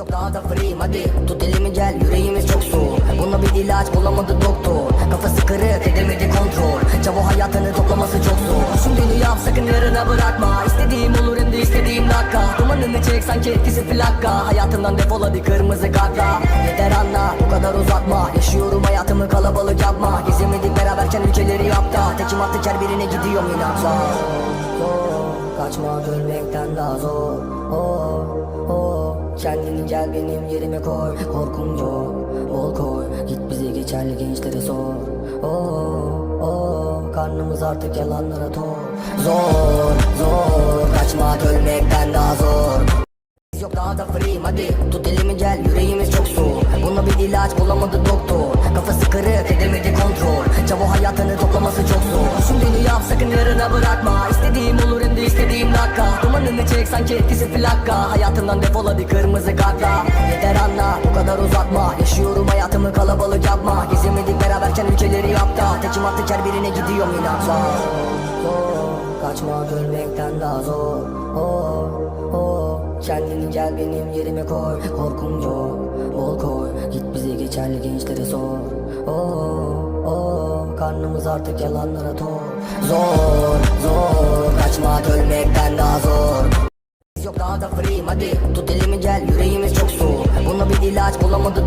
yok daha da free. Hadi Tut elimi gel yüreğimiz çok soğuk Buna bir ilaç bulamadı doktor. Kafası kırık edemedi kontrol. Çavo hayatını toplaması çok zor. Düşündüğünü yap sakın yarına bırakma. İstediğim olur hem de istediğim dakika. Dumanını çek sanki etkisi plaka. Hayatımdan defol hadi kırmızı kartla. Yeter anla bu kadar uzatma. Yaşıyorum hayatımı kalabalık yapma. Gezemedik beraberken ülkeleri yapta Tekim attı her birine gidiyorum inatla. Zor, ölmekten daha zor. Oh. Kendini gel benim yerime koy. Korkum yok. Bol koy. Git bize geçerli gençlere sor. Oh, oh. Karnımız artık yalanlara tok Zor zor. Kaçmak ölmekten daha zor. Yok daha da free. Hadi. Tut elimi gel yüreğimiz çok soğuk. Buna bir ilaç bulamadı doktor. Kafası kırık edemedi kontrol. Çavo hayatını toplaması çok zor. Düşündüğünü yap sakın yarına bırakma. İstediğim olur Dumanını çek sanki etkisi plaka Hayatımdan defol hadi kırmızı kartla. Yeter anla bu kadar uzatma. Yaşıyorum hayatımı kalabalık yapma. Gezemedik beraberken ülkeleri yapta. Tekim attık her birine gidiyorum inatla Kaçmak ölmekten daha zor. Oh, oh. Kendini gel benim yerime koy. Korkum yok bol koy. Git bize geçerli gençlere sor. Oh, oh. Karnımız artık yalanlara tok Zor zor daha da free hadi. Tut elimi gel yüreğimiz çok soğuk Buna bir ilaç bulamadı